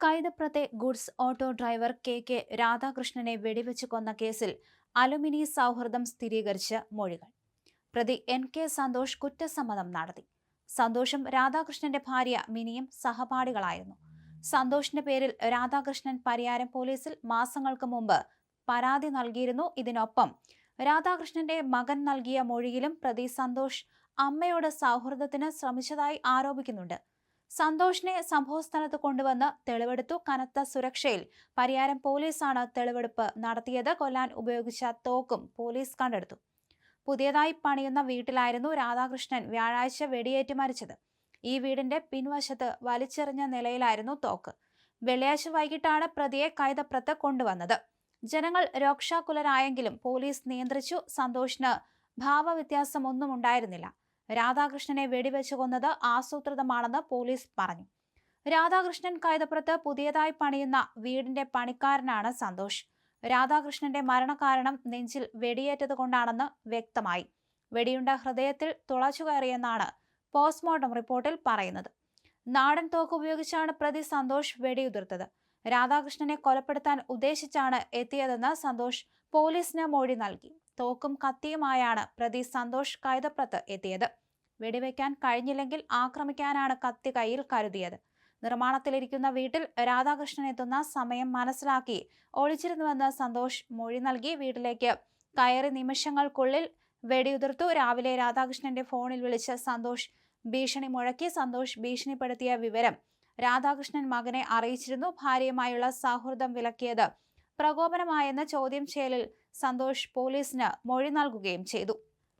കൈതപ്രത്തെ goods auto driver K K രാധാകൃഷ്ണനെ വെടിവെച്ച് കൊന്ന കേസിൽ അലുമിനി സൗഹൃദം സ്ഥിരീകരിച്ച് മൊഴികൾ. പ്രതി എൻ കെ സന്തോഷ് കുറ്റസമ്മതം നടത്തി. സന്തോഷും രാധാകൃഷ്ണന്റെ ഭാര്യ മിനിയും സഹപാഠികളായിരുന്നു. സന്തോഷിന്റെ പേരിൽ രാധാകൃഷ്ണൻ പരിയാരം പോലീസിൽ മാസങ്ങൾക്ക് മുമ്പ് പരാതി നൽകിയിരുന്നു. ഇതിനൊപ്പം രാധാകൃഷ്ണന്റെ മകൻ നൽകിയ മൊഴിയിലും പ്രതി സന്തോഷ് അമ്മയോട് സൗഹൃദത്തിന് ശ്രമിച്ചതായി ആരോപിക്കുന്നുണ്ട്. സന്തോഷിനെ സംഭവസ്ഥലത്ത് കൊണ്ടുവന്ന് തെളിവെടുത്തു കനത്ത സുരക്ഷയിൽ. പരിയാരം പോലീസാണ് തെളിവെടുപ്പ് നടത്തിയത്. കൊല്ലാൻ ഉപയോഗിച്ച തോക്കും പോലീസ് കണ്ടെടുത്തു. പുതിയതായി പണിയുന്ന വീട്ടിലായിരുന്നു രാധാകൃഷ്ണൻ വ്യാഴാഴ്ച വെടിയേറ്റ് മരിച്ചത്. ഈ വീടിന്റെ പിൻവശത്ത് വലിച്ചെറിഞ്ഞ നിലയിലായിരുന്നു തോക്ക്. വെള്ളിയാഴ്ച വൈകിട്ടാണ് പ്രതിയെ കൈതപ്രത്ത് കൊണ്ടുവന്നത്. ജനങ്ങൾ രോക്ഷാകുലരായെങ്കിലും പോലീസ് നിയന്ത്രിച്ചു. സന്തോഷിന് ഭാവവ്യത്യാസമൊന്നും ഉണ്ടായിരുന്നില്ല രാധാകൃഷ്ണനെ വെടിവെച്ചു കൊന്നത് ആസൂത്രിതമാണെന്ന് പോലീസ് പറഞ്ഞു. രാധാകൃഷ്ണൻ കൈതപ്പുറത്ത് പുതിയതായി പണിയുന്ന വീടിന്റെ പണിക്കാരനാണ് സന്തോഷ്. രാധാകൃഷ്ണന്റെ മരണകാരണം നെഞ്ചിൽ വെടിയേറ്റത് കൊണ്ടാണെന്ന് വ്യക്തമായി. വെടിയുണ്ട ഹൃദയത്തിൽ തുളച്ചു കയറിയെന്നാണ് പോസ്റ്റ്മോർട്ടം റിപ്പോർട്ടിൽ പറയുന്നത്. നാടൻ തോക്ക് ഉപയോഗിച്ചാണ് പ്രതി സന്തോഷ് വെടിയുതിർത്തത്. രാധാകൃഷ്ണനെ കൊലപ്പെടുത്താൻ ഉദ്ദേശിച്ചാണ് എത്തിയതെന്ന് സന്തോഷ് പോലീസിന് മൊഴി നൽകി. തോക്കും കത്തിയുമായാണ് പ്രതി സന്തോഷ് കൈതപ്രത്ത് എത്തിയത്. വെടിവെക്കാൻ കഴിഞ്ഞില്ലെങ്കിൽ ആക്രമിക്കാനാണ് കത്തി കയ്യിൽ കരുതിയത്. നിർമ്മാണത്തിലിരിക്കുന്ന വീട്ടിൽ രാധാകൃഷ്ണൻ എത്തുന്ന സമയം മനസ്സിലാക്കി. ഒളിച്ചിരുന്നുവെന്ന് സന്തോഷ് മൊഴി നൽകി. വീട്ടിലേക്ക് കയറി നിമിഷങ്ങൾക്കുള്ളിൽ വെടിയുതിർത്തു. രാവിലെ രാധാകൃഷ്ണന്റെ ഫോണിൽ വിളിച്ച് സന്തോഷ് ഭീഷണി മുഴക്കി. സന്തോഷ് ഭീഷണിപ്പെടുത്തിയ വിവരം രാധാകൃഷ്ണൻ മകനെ അറിയിച്ചിരുന്നു. ഭാര്യയുമായുള്ള സൗഹൃദം വിലക്കിയത് പ്രകോപനമായെന്ന ചോദ്യം ചെയ്യലിൽ സന്തോഷ് പോലീസിന് മൊഴി നൽകുകയും ചെയ്തു.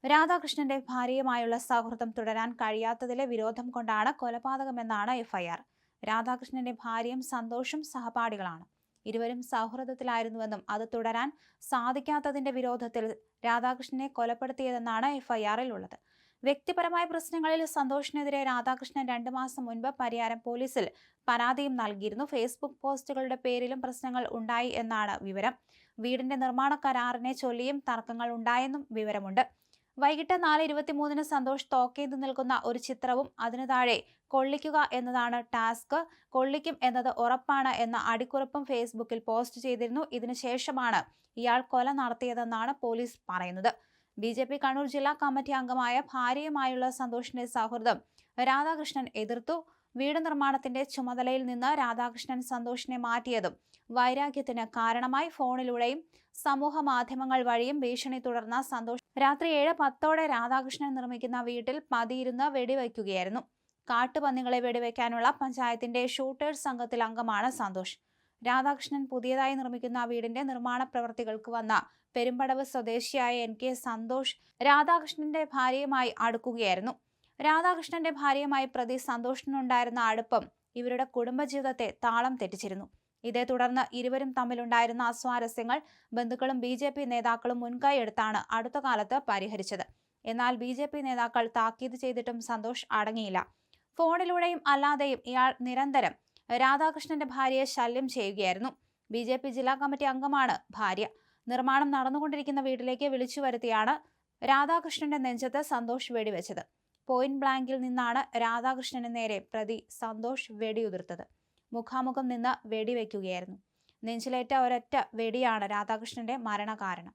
രാധാകൃഷ്ണന്റെ ഭാര്യയുമായുള്ള സൗഹൃദം തുടരാൻ കഴിയാത്തതിലെ വിരോധം കൊണ്ടാണ് കൊലപാതകമെന്നാണ് എഫ്ഐആർ. രാധാകൃഷ്ണന്റെ ഭാര്യയും സന്തോഷും സഹപാഠികളാണ്. ഇരുവരും സൗഹൃദത്തിലായിരുന്നുവെന്നും അത് തുടരാൻ സാധിക്കാത്തതിന്റെ വിരോധത്തിൽ രാധാകൃഷ്ണനെ കൊലപ്പെടുത്തിയതെന്നാണ് എഫ്ഐആറിൽ ഉള്ളത്. വ്യക്തിപരമായ പ്രശ്നങ്ങളിൽ സന്തോഷിനെതിരെ രാധാകൃഷ്ണൻ രണ്ടു മാസം മുൻപ് പരിയാരം പോലീസിൽ പരാതിയും നൽകിയിരുന്നു. ഫേസ്ബുക്ക് പോസ്റ്റുകളുടെ പേരിലും പ്രശ്നങ്ങൾ ഉണ്ടായി എന്നാണ് വിവരം. വീടിന്റെ നിർമ്മാണ കരാറിനെ ചൊല്ലിയും തർക്കങ്ങൾ ഉണ്ടായെന്നും വിവരമുണ്ട്. വൈകിട്ട് നാല് ഇരുപത്തിമൂന്നിന് സന്തോഷ് തോക്കേന്ത് നിൽക്കുന്ന ഒരു ചിത്രവും അതിനു താഴെ കൊള്ളിക്കുക എന്നതാണ് ടാസ്ക്. കൊള്ളിക്കും എന്നത് ഉറപ്പാണ് എന്ന അടിക്കുറിപ്പും ഫേസ്ബുക്കിൽ പോസ്റ്റ് ചെയ്തിരുന്നു. ഇതിനുശേഷമാണ് ഇയാൾ കൊല നടത്തിയതെന്നാണ് പോലീസ് പറയുന്നത്. ബി ജെ പി കണ്ണൂർ ജില്ലാ കമ്മിറ്റി അംഗമായ ഭാര്യയുമായുള്ള സന്തോഷിന്റെ സൗഹൃദം രാധാകൃഷ്ണൻ എതിർത്തു. വീട് നിർമ്മാണത്തിന്റെ ചുമതലയിൽ നിന്ന് രാധാകൃഷ്ണൻ സന്തോഷിനെ മാറ്റിയതും വൈരാഗ്യത്തിന് കാരണമായി ഫോണിലൂടെയും സമൂഹ മാധ്യമങ്ങൾ വഴിയും ഭീഷണി തുടർന്ന സന്തോഷ് രാത്രി ഏഴ് പത്തോടെ രാധാകൃഷ്ണൻ നിർമ്മിക്കുന്ന വീട്ടിൽ പതിയിരുന്ന് വെടിവയ്ക്കുകയായിരുന്നു. കാട്ടുപന്നികളെ വെടിവെക്കാനുള്ള പഞ്ചായത്തിന്റെ ഷൂട്ടേഴ്സ് സംഘത്തിൽ അംഗമാണ് സന്തോഷ്. രാധാകൃഷ്ണൻ പുതിയതായി നിർമ്മിക്കുന്ന വീടിന്റെ നിർമ്മാണ പ്രവർത്തികൾക്ക് വന്ന പെരുമ്പടവ് സ്വദേശിയായ എൻ കെ സന്തോഷ് രാധാകൃഷ്ണന്റെ ഭാര്യയുമായി അടുക്കുകയായിരുന്നു. രാധാകൃഷ്ണന്റെ ഭാര്യയുമായി പ്രതി സന്തോഷിനുണ്ടായിരുന്ന അടുപ്പം ഇവരുടെ കുടുംബജീവിതത്തെ താളം തെറ്റിച്ചിരുന്നു. ഇതേ തുടർന്ന് ഇരുവരും തമ്മിലുണ്ടായിരുന്ന അസ്വാരസ്യങ്ങൾ ബന്ധുക്കളും ബി ജെ പി നേതാക്കളും മുൻകൈ എടുത്താണ് അടുത്ത കാലത്ത് പരിഹരിച്ചത്. എന്നാൽ ബി ജെ പി നേതാക്കൾ താക്കീത് ചെയ്തിട്ടും സന്തോഷ് അടങ്ങിയില്ല. ഫോണിലൂടെയും അല്ലാതെയും ഇയാൾ നിരന്തരം രാധാകൃഷ്ണന്റെ ഭാര്യയെ ശല്യം ചെയ്യുകയായിരുന്നു. ബി ജെ പി ജില്ലാ കമ്മിറ്റി അംഗമാണ് ഭാര്യ. നിർമ്മാണം നടന്നുകൊണ്ടിരിക്കുന്ന വീട്ടിലേക്ക് വിളിച്ചു വരുത്തിയാണ് രാധാകൃഷ്ണന്റെ നെഞ്ചത്ത് സന്തോഷ് വെടിവെച്ചത്. പോയിന്റ് ബ്ലാങ്കിൽ നിന്നാണ് രാധാകൃഷ്ണന് നേരെ പ്രതി സന്തോഷ് വെടിയുതിർത്തത്. മുഖാമുഖം നിന്ന് വെടിവെക്കുകയായിരുന്നു. നെഞ്ചിലേറ്റ ഒരൊറ്റ വെടിയാണ് രാധാകൃഷ്ണന്റെ മരണകാരണം.